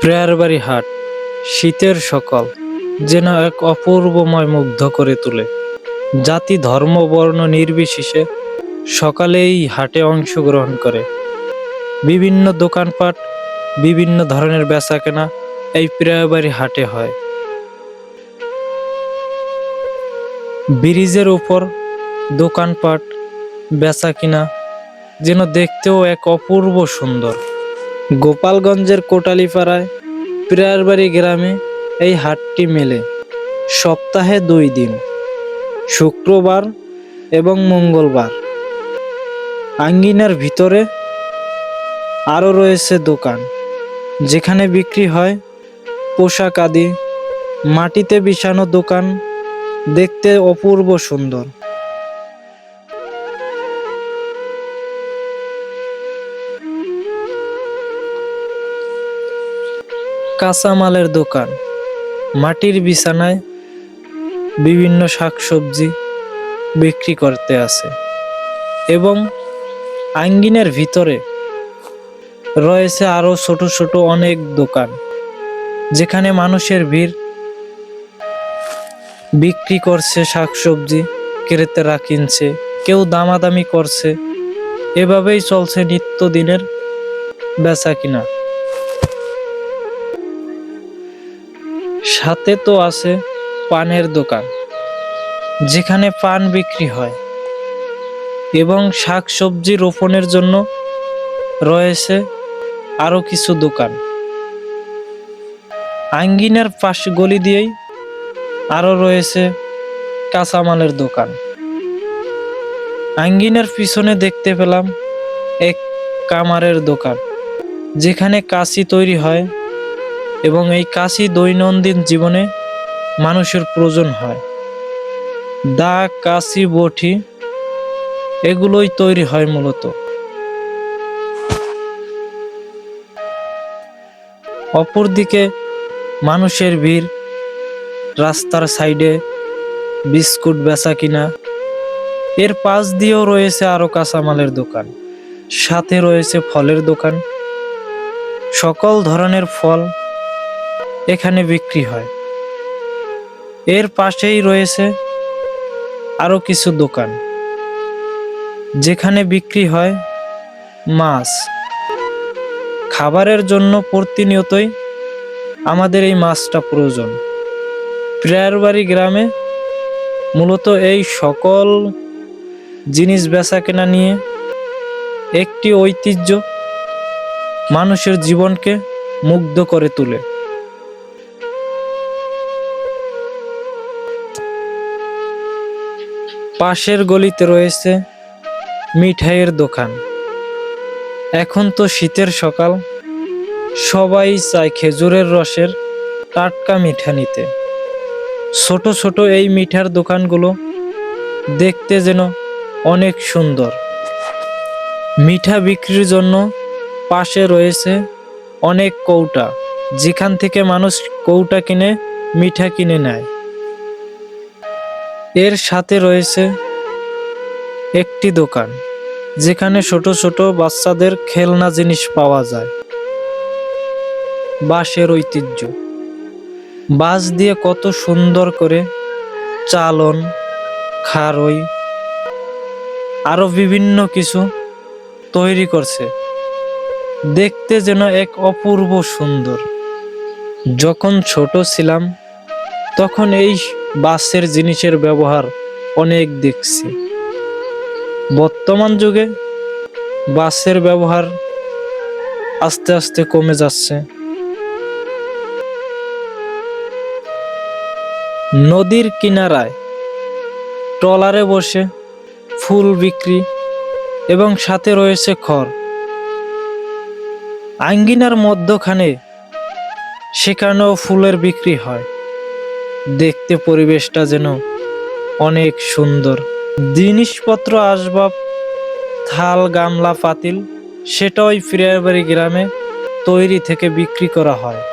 প্রেয়ারবাড়ি হাট, শীতের সকাল, যেন এক অপূর্বময় মুগ্ধ করে তোলে। জাতি, ধর্ম, বর্ণ নির্বিশেষে সকালেই হাটে অংশগ্রহণ করে। বিভিন্ন দোকানপাট, বিভিন্ন ধরনের বেচা কেনা এই প্রেয়ারবাড়ি হাটে হয়। ব্রিজের উপর দোকানপাট, বেচাকিনা যেন দেখতেও এক অপূর্ব সুন্দর। গোপালগঞ্জের কোটালিপাড়ায় প্রেয়ারবাড়ি গ্রামে এই হাটটি মেলে। সপ্তাহে দুই দিন, শুক্রবার এবং মঙ্গলবার। আঙ্গিনার ভিতরে আরও রয়েছে দোকান, যেখানে বিক্রি হয় পোশাক আদি। মাটিতে বিছানো দোকান দেখতে অপূর্ব সুন্দর। কাঁচামালের দোকান, মাটির বিছানায় বিভিন্ন শাকসবজি বিক্রি করতে আছে এবং আঙ্গিনের ভিতরে রয়েছে আরও ছোট ছোট অনেক দোকান, যেখানে মানুষের ভিড় বিক্রি করছে, শাকসবজি ক্রেতারা কিনছে, কেউ দামাদামি করছে। এভাবেই চলছে নিত্যদিনের বেচা কিনা। সাথে তো আছে পানের দোকান, যেখানে পান বিক্রি হয় এবং শাক সবজি রোপণের জন্য রয়েছে আরও কিছু দোকান। আঙ্গিনার পাশ গলি দিয়েই আরও রয়েছে কাঁচামালের দোকান। আঙ্গিনার পিছনে দেখতে পেলাম এক কামারের দোকান, যেখানে কাশি তৈরি হয় এবং এই কাশি দৈনন্দিন জীবনে মানুষের প্রয়োজন হয়। দা, কাশি বটি এগুলোই তৈরি হয় মূলত। অপরদিকে মানুষের ভিড়, রাস্তার সাইডে বিস্কুট বেচা কিনা, এর পাশ দিয়েও রয়েছে আরও কাঁচামালের দোকান, সাথে রয়েছে ফলের দোকান। সকল ধরনের ফল এখানে বিক্রি হয়। এর পাশেই রয়েছে আরও কিছু দোকান, যেখানে বিক্রি হয় মাছ। খাবারের জন্য প্রতিনিয়তই আমাদের এই মাছটা প্রয়োজন। প্রেয়ারবাড়ি গ্রামে মূলত এই সকল জিনিস বেচা কেনা নিয়ে একটি ঐতিহ্য মানুষের জীবনকে মুগ্ধ করে তোলে। পাশের গলিতে রয়েছে মিঠাইয়ের দোকান। এখন তো শীতের সকাল। সবাই চায় খেজুরের রসের টাটকা মিঠা নিতে। ছোট ছোট এই মিঠার দোকানগুলো দেখতে যেন অনেক সুন্দর। মিঠা বিক্রির জন্য পাশে রয়েছে অনেক কৌটা। যেখান থেকে মানুষ কৌটা কিনে, মিঠা কিনে নেয়। এর সাথে রয়েছে একটি দোকান, যেখানে ছোট ছোট বাচ্চাদের খেলনা জিনিস পাওয়া যায়। বাঁশের ঐতিহ্য। বাঁশ দিয়ে কত সুন্দর করে চালন, খারই, আরও বিভিন্ন কিছু তৈরি করছে। দেখতে যেন এক অপূর্ব সুন্দর। যখন ছোট ছিলাম, তখন এই বাঁশের জিনিসের ব্যবহার অনেক দেখছি। বর্তমান যুগে বাসের ব্যবহার আস্তে আস্তে কমে যাচ্ছে। নদীর কিনারায় ট্রলারে বসে ফুল বিক্রি এবং সাথে রয়েছে খড়। আঙ্গিনার মধ্যখানে সেখানেও ফুলের বিক্রি হয়। দেখতে পরিবেশটা যেন অনেক সুন্দর। জিনিসপত্র আসবাব, থাল, গামলা, পাতিল সেটাই ফিরিয়ারবাড়ি গ্রামে তৈরি থেকে বিক্রি করা হয়।